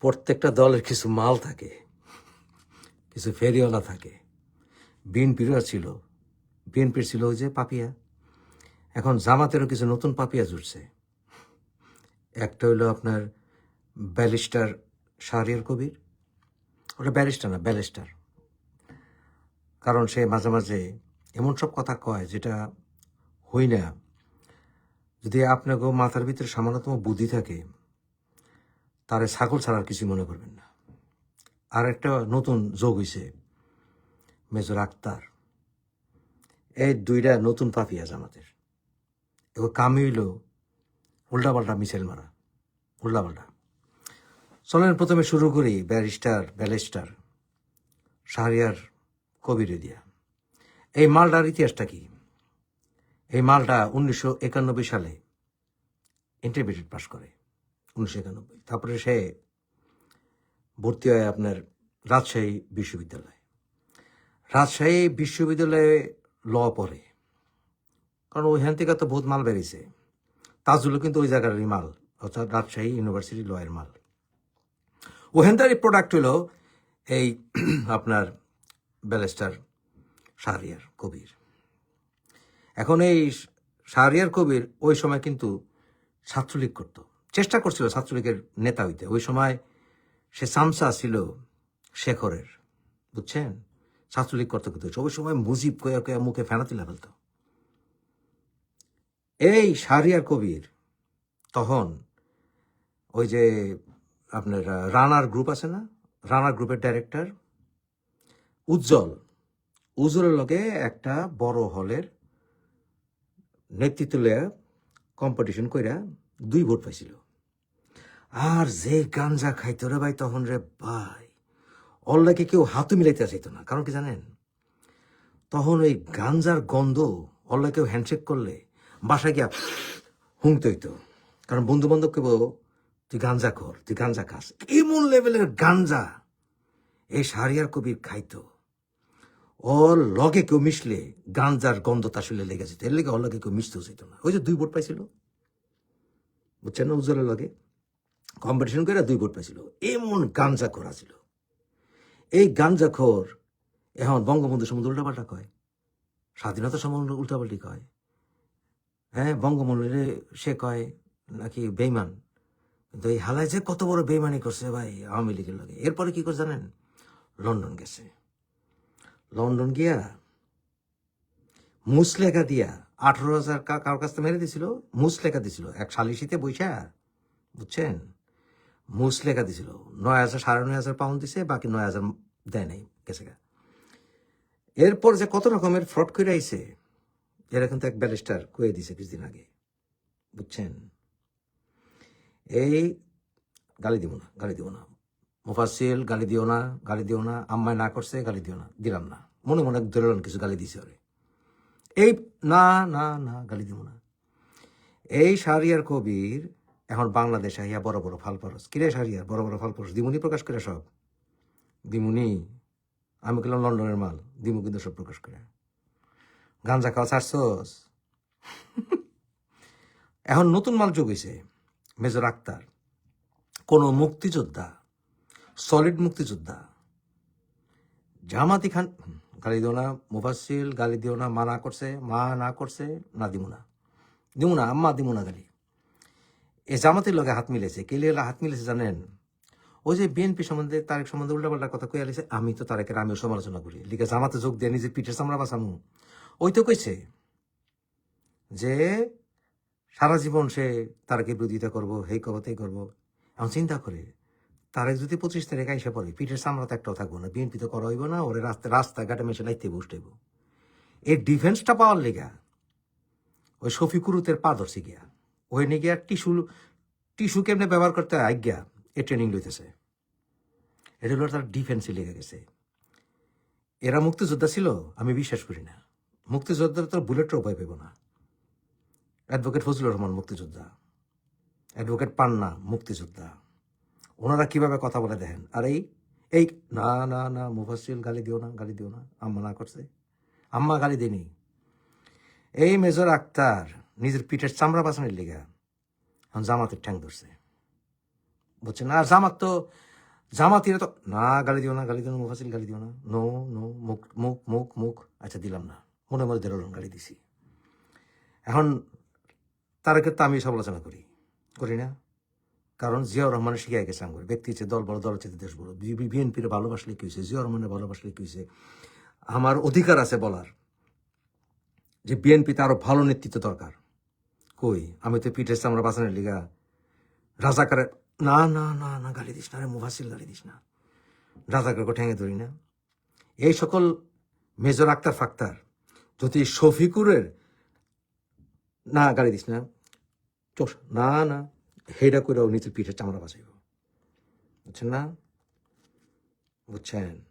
প্রত্যেকটা দলের কিছু মাল থাকে, কিছু ফেরিওয়ালা থাকে। বিএনপিরও ছিল। বিএনপির ছিল ওই যে পাপিয়া। এখন জামাতেরও কিছু নতুন পাপিয়া জুটছে। একটা হইল আপনার ব্যালিস্টার শাহরিয়ার কবির। ওটা ব্যারিস্টার না, ব্যালিস্টার। কারণ সে মাঝে মাঝে এমন সব কথা কয় যেটা হই না। যদি আপনাকে মাথার ভিতরে সামান্যতম বুদ্ধি থাকে তারে ছাগল ছাড়ার কিছু মনে করবেন না। আর একটা নতুন যোগ হইছে, মেজর আক্তার এই দুইটা নতুন পাপিয়া আমাদের। এবার কামি হইল উল্টাপাল্টা মিছিল মারা, উল্টাপাল্টা। চলেন প্রথমে শুরু করি ব্যারিস্টার, ব্যালিস্টার, শাহরিয়ার কবির দিয়া। এই মালটার ইতিহাসটা কি? এই মালটা উনিশশো একানব্বই সালে ইন্টারমিডিয়েট পাশ করে। উনিশশো একানব্বই। তারপরে সে ভর্তি হয় আপনার রাজশাহী বিশ্ববিদ্যালয়ে। রাজশাহী বিশ্ববিদ্যালয়ে ল পড়ে। কারণ ওইখান থেকে তো বহুত মাল বেরিয়েছে। তাজুলও কিন্তু ওই জায়গারই মাল, অর্থাৎ রাজশাহী ইউনিভার্সিটি লয়ের মাল। ওখানটারই প্রোডাক্ট হলো এই আপনার ব্যালেস্টার শাহরিয়ার কবির। এখন এই শাহরিয়ার কবির ওই সময় কিন্তু ছাত্রলীগ করত। চেষ্টা করছিল ছাত্রলীগের নেতা হইতে। ওই সময় সে সামসা ছিল শেখরের, বুঝছেন? ছাত্রলীগ করতে করতে ওই সময় মুজিব কয়া কয়া মুখে ফেনা তুলে ফেলত। এই শাহরিয়ার কবির তখন ওই যে আপনার রানার গ্রুপ আছে না? রানার গ্রুপের ডাইরেক্টর উজ্জ্বল। উজ্জ্বলের লগে একটা বড় হলের নেতৃত্ব কম্পিটিশন কইরা দুই ভোট পাইছিল। আর যে গাঞ্জা খাইতো রে ভাই তখন রে ভাই, অল্লাকে কেউ হাতও মিলাইতে চাইতো না। কারণ কি জানেন? তখন ওই গাঞ্জার গন্ধ অল্লা কেউ হ্যান্ডশেক করলে বাসায় গিয়া হুংতে হইতো। কারণ বন্ধু বান্ধব কেব তুই গাঞ্জা কর, তুই গাঞ্জা খাস। এমন লেভেলের গাঞ্জা এই সারিয়ার কবির খাইতো। ওর লগে কেউ মিশলে গাঞ্জার গন্ধ তার শরীরে লেগে যেত। এর লেগে ওর লগে কেউ মিশতেও যেত না। ওই যে দুই ভোট পাইছিল, বুঝছেন না উজ্জ্বলের লগে? কম্পিটিশন করে দুই ভোট পাইছিল এমন গাঞ্জা করা ছিল এই গাঞ্জা খোর এখন বঙ্গবন্ধু সম্বন্ধে উল্টাপাল্টা কয়। স্বাধীনতা সম্বন্ধে উল্টাপাল্টি কয়। হ্যাঁ বঙ্গবন্ধুরে সে কয় নাকি বেইমান। কিন্তু এই হালায় যে কত বড় বেইমানি করছে ভাই আওয়ামী লীগের লগে। এরপরে কি করে জানেন? লন্ডন গেছে। লন্ডন গিয়া মুসলেখা দিয়া আঠারো হাজার কার কাছ থেকে মেরে দিছিল। মুসলেখা দিছিল। এক সালিশিতে বৈশা বুঝছেন? মুসলেখা দিছিল। নয় হাজার, সাড়ে নয় হাজার পাউন্ড দিছে, বাকি নয় হাজার দেয় নাই, গেছে এরপর যে কত রকমের ফ্রড করে আইছে, এরা কিন্তু এক ব্যারিস্টার কয়ে দিছে কিছুদিন আগে। বুঝছেন? এই গালি দিব না, গালি দিব না। মুফাসিল গালি দিও না, গালি দিও না। আম্মায় না করছে, গালি দিও না। দিলাম না। মনে মনে ধরলাম, কিছু গালি দিছে ওরে। এই, না না না, গালি দিব না। এই শাহরিয়ার কবির এখন বাংলাদেশে আইয়া বড় বড় ফাল পরস কিরে শাহরিয়ার বড় বড় ফাল পরস দিমুনি প্রকাশ করে সব? দিমুনি? আমি গেলাম লন্ডনের মাল। দিমু কিন্তু সব প্রকাশ করে। গাঞ্জা খাওয়া ছাড়ছস? এখন নতুন মাল যোগ হয়েছে মেজর আক্তার। কোন মুক্তিযোদ্ধা সলিড মুক্তিযোদ্ধা, জামাতি খান গালি দিও না মুফাসিল গালি দিও না, মা না করছে, মা না করছে, না দিমু না। দিমু না, আম্মা দিমু না গালি। এ জামাতির লগে হাত মিলেছে কে লিয়ে হাত মিলেছে জানেন? ওই যে বিএনপি সম্বন্ধে, তারেক সম্বন্ধে উল্টাপাল্টা কথা কয়ে আলিছে আমি তো তারেকের আমিও সমালোচনা করি। লিখে জামাতে যোগ দিয়ে নিজের পিঠের চামড়া বাঁচামু। ওই তো কইছে যে, সারা জীবন সে তারকে বিরোধিতা করব, হেই করব, তেই করব। এখন চিন্তা করে, তারে যদি পঁচিশ তারিখ আইসা পড়ে, পিঠের সামরা তো একটাও থাকব না, বিএনপি তো করা হইব না, ওরে রাস্তা রাস্তাঘাটে মেশে লাইতে বসতেইব এই ডিফেন্সটা পাওয়ার লেগা, ওই শফিকুরুতের পা গিয়া। ওই নিয়ে গিয়া টিস্যু টিস্যু কেমনে ব্যবহার করতে আজ্ঞা, এ ট্রেনিং লইতেছে। এটা হলো তার ডিফেন্সে লেগে গেছে। এরা মুক্তিযোদ্ধা ছিল, আমি বিশ্বাস করি না। মুক্তিযোদ্ধার তো বুলেটও উপায় পেব না। অ্যাডভোকেট ফজলুর রহমান মুক্তিযোদ্ধা। অ্যাডভোকেট পান্না মুক্তিযোদ্ধা। ওনারা কীভাবে কথা বলে দেখেন? আর এই এই, না না না মুফাসিল গালি দিও না, গালি দিও না, আম্মা না করছে। আম্মা গালি দেনি এই মেজর আক্তার নিজের পিঠের চামড়া বাঁচানোর লিগা এখন জামাতের ঠ্যাং ধরছে। বুঝছেন? না জামাত তো, জামাতিরা তো, না, গালি দিও না, গালি দিও না মুফাসিল গালি দিও না। নো নো, মুখ মুখ মুখ মুখ। আচ্ছা দিলাম না। মনে মনে দেড় গালি দিছি। এখন তার ক্ষেত্রে আমি সমালোচনা করি। করি না। কারণ জিয়াউর রহমানের শিখাই গেছে আমার ব্যক্তি হচ্ছে দল বড় দল হচ্ছে দেশ বড়। বিএনপির ভালোবাসলে কি হয়েছে? জিয়াউর রহমানের ভালোবাসলে কি হয়েছে? আমার অধিকার আছে বলার। যে বিএনপিতে আরও ভালো নেতৃত্ব দরকার। কই? আমি তো পিঠে আমরা বাঁচানোর লিগা। রাজাকারে না না না না, গালি দিস না রে মুভাসিল গালি দিস না। রাজাকারকে ঠেঙে ধরি না। এই সকল মেজর আক্তার ফাক্তার, যদি শফিকুরের না, গালি দিস না। চোষ, না না, হেডা করে ও নিচের পিঠে চামড়া বাঁচাইব। বুঝছেন না? বুঝছেন?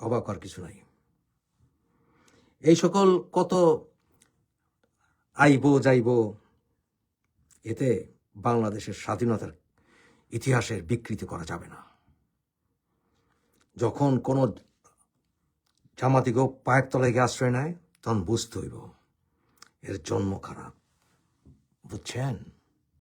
অবাক আর কিছু নাই। এই সকল কত আইব যাইব, এতে বাংলাদেশের স্বাধীনতার ইতিহাসের বিকৃতি করা যাবে না। যখন কোনো জামাতিকেও পায়ের তলায় গিয়ে আশ্রয় নেয়, তখন বুঝতে হইব, এর জন্ম খারাপ বুঝছেন?